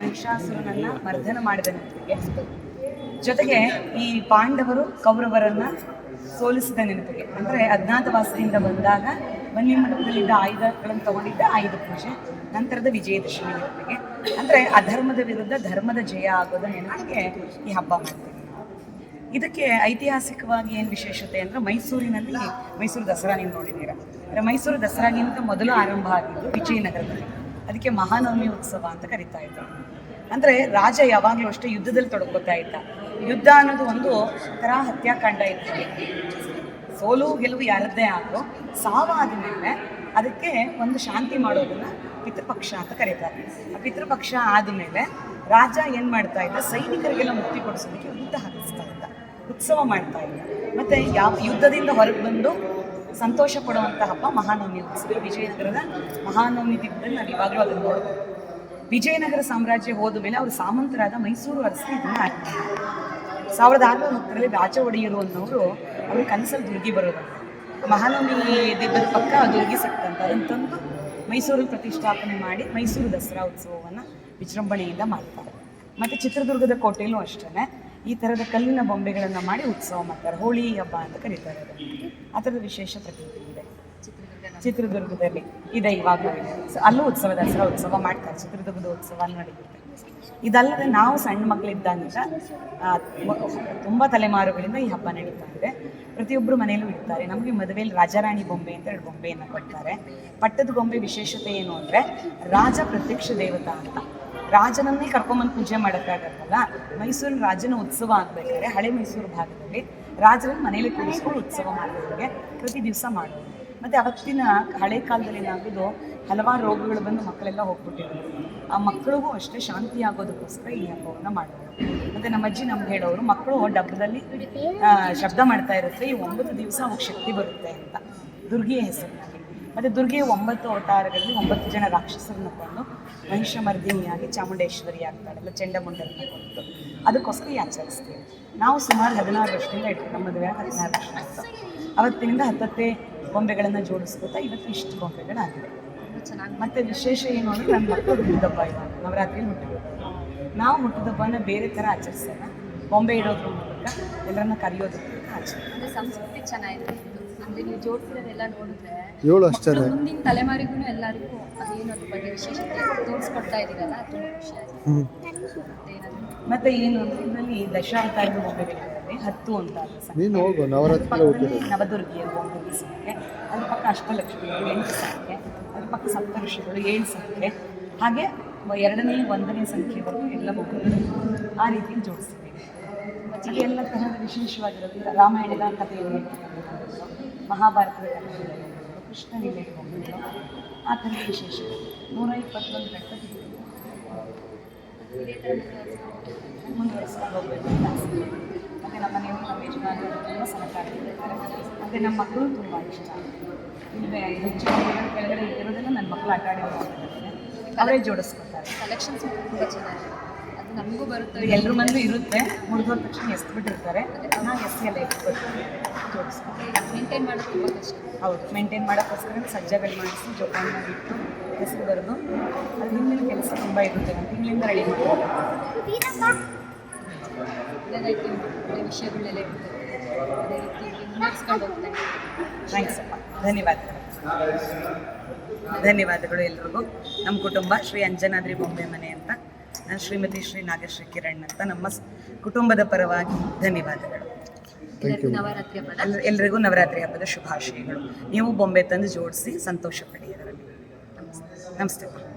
ಮಹಿಷಾಸುರನನ್ನ ಮರ್ಧನ ಮಾಡಿದ ಜೊತೆಗೆ ಈ ಪಾಂಡವರು ಕೌರವರನ್ನ ಸೋಲಿಸಿದ ನೆನಪಿಗೆ. ಅಂದ್ರೆ ಅಜ್ಞಾತವಾಸದಿಂದ ಬಂದಾಗ ಬನ್ನಿ ಮಂಟಪದಲ್ಲಿದ್ದ ಆಯುಧಗಳನ್ನು ತಗೊಂಡಿದ್ದ ಆಯುಧ ಪೂಜೆ, ನಂತರದ ವಿಜಯದಶಮಿ ನೆನಪಿಗೆ. ಅಂದ್ರೆ ಅಧರ್ಮದ ವಿರುದ್ಧ ಧರ್ಮದ ಜಯ ಆಗೋದ ನೆನಪಿಗೆ ಈ ಹಬ್ಬ ಮಾಡ್ತೀವಿ. ಇದಕ್ಕೆ ಐತಿಹಾಸಿಕವಾಗಿ ಏನು ವಿಶೇಷತೆ ಅಂದ್ರೆ ಮೈಸೂರಿನಲ್ಲಿ ಮೈಸೂರು ದಸರಾ ನೀವು ನೋಡಿದ್ದೀರಾ. ಅಂದ್ರೆ ಮೈಸೂರು ದಸರಾಗಿಂತ ಮೊದಲು ಆರಂಭ ಆಗಿದ್ದು ವಿಜಯನಗರದಲ್ಲಿ. ಅದಕ್ಕೆ ಮಹಾನವಮಿ ಉತ್ಸವ ಅಂತ ಕರಿತಾ ಇದ್ದರು ಅಂದರೆ ರಾಜ ಯಾವಾಗಲೂ ಅಷ್ಟೇ ಯುದ್ಧದಲ್ಲಿ ತೊಡಗೋತಾ ಇದ್ದ. ಯುದ್ಧ ಅನ್ನೋದು ಒಂದು ಥರ ಹತ್ಯಾಕಾಂಡ ಇತ್ತು. ಸೋಲು ಗೆಲುವು ಯಾರದ್ದೇ ಆದರೂ ಸಾವಾದ ಮೇಲೆ ಅದಕ್ಕೆ ಒಂದು ಶಾಂತಿ ಮಾಡೋದನ್ನ ಪಿತೃಪಕ್ಷ ಅಂತ ಕರೀತಾರೆ. ಆ ಪಿತೃಪಕ್ಷ ಆದಮೇಲೆ ರಾಜ ಏನು ಮಾಡ್ತಾ ಇದ್ದ? ಸೈನಿಕರಿಗೆಲ್ಲ ಮುಕ್ತಿ ಕೊಡಿಸೋದಕ್ಕೆ ಯುದ್ಧ ಹಾಕಿಸ್ತಾ ಇದ್ದ. ಉತ್ಸವ ಮಾಡ್ತಾ ಇದ್ದ. ಮತ್ತೆ ಯಾವ ಯುದ್ಧದಿಂದ ಹೊರಗೆ ಬಂದು ಸಂತೋಷ ಪಡುವಂಥ ಹಬ್ಬ ಮಹಾನವಮಿ ಉತ್ಸವ ವಿಜಯನಗರದ ಮಹಾನವಮಿ ದಿನದಲ್ಲಿ ನಾವು ಇವಾಗಲೂ ಅದನ್ನು ನೋಡ್ಬೋದು. ವಿಜಯನಗರ ಸಾಮ್ರಾಜ್ಯ ಹೋದ ಮೇಲೆ ಅವರು ಸಾಮಂತರಾದ ಮೈಸೂರು ಅರಸರು ಇದನ್ನ ಸಾವಿರದ ಆರುನೂರ ಹತ್ತರಲ್ಲಿ ರಾಜ ಒಡೆಯರು ಅನ್ನೋರು ಅವ್ರ ಕನಸಲ್ಲಿ ದುರ್ಗಿ ಬರೋದು. ಮಹಾನವಮಿ ದಿಬ್ಬದ ಪಕ್ಕ ದುರ್ಗಿ ಸಿಕ್ತಂತ ಅದನ್ನು ತಂದು ಮೈಸೂರಲ್ಲಿ ಪ್ರತಿಷ್ಠಾಪನೆ ಮಾಡಿ ಮೈಸೂರು ದಸರಾ ಉತ್ಸವವನ್ನು ವಿಜೃಂಭಣೆಯಿಂದ ಮಾಡ್ತಾರೆ. ಮತ್ತು ಚಿತ್ರದುರ್ಗದ ಕೋಟೆಯಲ್ಲೂ ಅಷ್ಟೇ ಈ ಥರದ ಕಲ್ಲಿನ ಬೊಂಬೆಗಳನ್ನು ಮಾಡಿ ಉತ್ಸವ ಮಾಡ್ತಾರೆ. ಹೋಳಿ ಹಬ್ಬ ಅಂತ ಕರೀತಾರೆ ಅದು ಆ ಥರದ ವಿಶೇಷ ಪ್ರತೀತಿ ಇದೆ. ಚಿತ್ರದುರ್ಗದಲ್ಲಿ ಇದೆ ಇವಾಗಲೂ ಸೊ ಅಲ್ಲೂ ಉತ್ಸವ ದಸರಾ ಉತ್ಸವ ಮಾಡ್ತಾರೆ. ಚಿತ್ರದುರ್ಗದ ಉತ್ಸವ ನಡೆಯುತ್ತೆ ಇದಲ್ಲದೆ ನಾವು ಸಣ್ಣ ಮಕ್ಕಳಿದ್ದಾಗ ತುಂಬ ತಲೆಮಾರುಗಳಿಂದ ಈ ಹಬ್ಬ ನಡೀತಾ ಇದೆ. ಪ್ರತಿಯೊಬ್ಬರು ಮನೆಯಲ್ಲೂ ಇಡ್ತಾರೆ. ನಮಗೆ ಮದುವೆಯಲ್ಲಿ ರಾಜಾರಾಣಿ ಬೊಂಬೆ ಅಂತ ಎರಡು ಬೊಂಬೆಯನ್ನು ಕೊಡ್ತಾರೆ. ಪಟ್ಟದ ಗೊಂಬೆ ವಿಶೇಷತೆ ಏನು ಅಂದರೆ ರಾಜ ಪ್ರತ್ಯಕ್ಷ ದೇವತಾ ಅಂತ. ರಾಜನನ್ನೇ ಕರ್ಕೊಂಬಂದು ಪೂಜೆ ಮಾಡೋಕ್ಕಾಗತ್ತಲ್ಲ ಮೈಸೂರಿನ ರಾಜನ ಉತ್ಸವ ಆಗಬೇಕಾದ್ರೆ ಹಳೆ ಮೈಸೂರು ಭಾಗದಲ್ಲಿ ರಾಜರನ್ನ ಮನೇಲಿ ಕೂರಿಸ್ಕೊಂಡು ಉತ್ಸವ ಮಾಡೋದಕ್ಕೆ ಪ್ರತಿ ದಿವಸ ಮಾಡೋದು. ಮತ್ತು ಅವತ್ತಿನ ಹಳೆ ಕಾಲದಲ್ಲಿ ಏನಾಗೋದು ಹಲವಾರು ರೋಗಗಳು ಬಂದು ಮಕ್ಕಳೆಲ್ಲ ಹೋಗ್ಬಿಟ್ಟಿದ್ರು. ಆ ಮಕ್ಕಳಿಗೂ ಅಷ್ಟೇ ಶಾಂತಿ ಆಗೋದಕ್ಕೋಸ್ಕರ ಈ ಹಬ್ಬವನ್ನು ಮಾಡೋದು. ಮತ್ತು ನಮ್ಮ ಅಜ್ಜಿ ನಮ್ಗೆ ಹೇಳೋರು, ಮಕ್ಕಳು ಡಬ್ಬದಲ್ಲಿ ಶಬ್ದ ಮಾಡ್ತಾ ಇರುತ್ತೆ, ಈ ಒಂಬತ್ತು ದಿವಸ ಅವಕ್ಕೆ ಶಕ್ತಿ ಬರುತ್ತೆ ಅಂತ. ದುರ್ಗಿಯ ಹೆಸರಿನಲ್ಲಿ. ಮತ್ತು ದುರ್ಗೆಯ ಒಂಬತ್ತು ಅವತಾರಗಳಲ್ಲಿ ಒಂಬತ್ತು ಜನ ರಾಕ್ಷಸರನ್ನ ಕೊಂಡು ಮಹಿಷಮರ್ದಿನಿಯಾಗಿ ಚಾಮುಂಡೇಶ್ವರಿ ಆಗ್ತಾಳಲ್ಲ ಚಂಡಮುಂಡರನ್ನ ಕೊಂದು. ಅದಕ್ಕೋಸ್ಕರ ಆಚರಿಸ್ತೀವಿ ನಾವು ಸುಮಾರು ಹದಿನಾರು ವರ್ಷದಿಂದ ಇಟ್ಟು ನಮ್ಮ ಮದುವೆ ಹದಿನಾರು ವರ್ಷ ಆಯಿತು. ಅವತ್ತಿನಿಂದ ಹತ್ತತ್ತೆ ಗೊಂಬೆಗಳನ್ನು ಜೋಡಿಸ್ಕೊತಾ ಇವತ್ತು ಇಷ್ಟು ಗೊಂಬೆಗಳಾಗಿದೆ ಮತ್ತೆ ವಿಶೇಷ ಏನು ಅಂದರೆ ನನ್ನ ಮಕ್ಕಳು ಹುಟ್ಟಿದಬ್ಬ ಇವಾಗ ನವರಾತ್ರಿ ಹುಟ್ಟಿದಬ್ಬ ನಾವು ಹುಟ್ಟಿದಬ್ಬನ ಬೇರೆ ಥರ ಆಚರಿಸೋಣ. ಬೊಂಬೆ ಇಡೋದ್ರ ಮೂಲಕ ಎಲ್ಲರನ್ನ ಕರೆಯೋದ್ರ ಮೂಲಕ ಆಚರಿಸ್ತೀವಿ ಸಂಸ್ಕೃತಿ ಚೆನ್ನಾಗಿದೆ. ಅಂದ್ರೆ ನೀವು ಜೋಡಿಸಿರೋದೆಲ್ಲ ನೋಡಿದ್ರೆ ಏಳು ಅಷ್ಟೇ. ಮುಂದಿನ ತಲೆಮಾರಿಗೂ ಎಲ್ಲರಿಗೂ ಅದೇನು ಅದ್ರ ಬಗ್ಗೆ ವಿಶೇಷತೆ ತೋರಿಸ್ಕೊಡ್ತಾ ಇದ್ದೀರಲ್ಲ ತುಂಬ ಖುಷಿ ಹ್ಞೂ ಮತ್ತೆ ಮತ್ತೆ ಏನು ಇದರಲ್ಲಿ ದಶಾವತಾರದ ಬೊಂಬೆಗಳಿದ್ದಾವೆ ಹತ್ತು ಅಂತ. ನೀನು ಹೋಗು ನವರಾತ್ರಿ ಹುಟ್ಟಿರೋದು ನವದುರ್ಗಿಯ ಬೊಂಬೆ ಸಂಖ್ಯೆ ಅದ್ರ ಪಕ್ಕ ಅಷ್ಟಲಕ್ಷ್ಮಿಗಳು ಎಂಟು ಸಂಖ್ಯೆ ಅದ್ರ ಪಕ್ಕ ಸಪ್ತಋಷಿಗಳು ಏಳು ಸಂಖ್ಯೆ ಹಾಗೆ ಎರಡನೇ ಒಂದನೇ ಸಂಖ್ಯೆವರೆಗೂ ಎಲ್ಲ ಮಕ್ಕಳು ಆ ರೀತಿ ಜೋಡಿಸ್ತೀವಿ. ಮತ್ತೆ ಎಲ್ಲ ತರಹದ ವಿಶೇಷವಾಗಿರೋದು ರಾಮಾಯಣದ ಇಟ್ಕೊಂಡಿರೋದು, ಮಹಾಭಾರತದ ಕಥೆಗಳು ಕೃಷ್ಣ ಲೀಲೆಗೆ ಬೊಂಬೆಗಳು ಆ ಥರದ ವಿಶೇಷ. ನೂರ ಇಪ್ಪತ್ತೊಂದು ಗಣಪತಿ ಮುಂದುವರಿಸ್ಕೊಂಡು ಹೋಗ್ಬೇಕು ಅಂತ ಆಸೆ. ಮತ್ತೆ ನಮ್ಮ ಮನೆಯವರು ನಮ್ಮ ಯಜಮಾನರು ತುಂಬ ಸಹಕಾರ ನೀಡ್ತಾರೆ ಮತ್ತು ನಮ್ಮ ಮಕ್ಕಳು ತುಂಬ ಇಷ್ಟ. ಇಲ್ಲವೇ ಹೆಚ್ಚು ಕೆಳಗಡೆ ಇರೋದನ್ನು ನನ್ನ ಮಕ್ಕಳು ಆಟ ಆಡಿ ಅವರೇ ಜೋಡಿಸ್ಕೊತಾರೆ ಕಲೆಕ್ಷನ್ಸ್ ತುಂಬ ಚೆನ್ನಾಗಿದೆ. ನಮಗೂ ಬರುತ್ತೆ ಎಲ್ಲರ ಮನೇಲೂ ಇರುತ್ತೆ. ಮುರಿದೋದ ತಕ್ಷಣ ಎಷ್ಟು ಬಿಟ್ಟಿರ್ತಾರೆ ನಾವು ಎಸ್ ಎಲ್ಲ ಜೋಡಿಸ್ಕೊಂಡು ಮೇಂಟೈನ್ ಮಾಡೋದು ತುಂಬ ಕಷ್ಟ. ಹೌದು ಮೇಂಟೈನ್ ಮಾಡೋಕ್ಕೋಸ್ಕರ ಸಜ್ಜಗಳು ಮಾಡಿಸಿ ಜೋಪಾನ ಇಟ್ಟು ಹೆಸರು ಬರೆದು ಅದು ಹಿಂದಿನ ಕೆಲಸ ತುಂಬ ಇರುತ್ತೆ. ನಾನು ತಿಂಗಳಿಂದ ರೆಡಿ ಒಳ್ಳೆ ವಿಷಯಗಳೆಲ್ಲ ಇರ್ತದೆ. ಅದೇ ರೀತಿ ಹೋಗ್ತಾ ಥ್ಯಾಂಕ್ಸ್ ಅಪ್ಪ. ಧನ್ಯವಾದಗಳು. ಧನ್ಯವಾದಗಳು ಎಲ್ರಿಗೂ. ನಮ್ಮ ಕುಟುಂಬ ಶ್ರೀ ಅಂಜನಾದ್ರಿ ಬೊಂಬೆ ಮನೆ ಅಂತ. ಶ್ರೀಮತಿ ಶ್ರೀ ನಾಗಶ್ರೀ ಕಿರಣ್ ಅಂತ. ನಮ್ಮ ಕುಟುಂಬದ ಪರವಾಗಿ ಧನ್ಯವಾದಗಳು. ಎಲ್ಲರಿಗೂ ನವರಾತ್ರಿ ಹಬ್ಬದ ಎಲ್ರಿಗೂ ನವರಾತ್ರಿ ಹಬ್ಬದ ಶುಭಾಶಯಗಳು. ನೀವು ಬೊಂಬೆ ತಂದು ಜೋಡಿಸಿ ಸಂತೋಷ ಪಡಿ ಅದರಲ್ಲಿ ನಮಸ್ತೆ. ನಮಸ್ತೆ.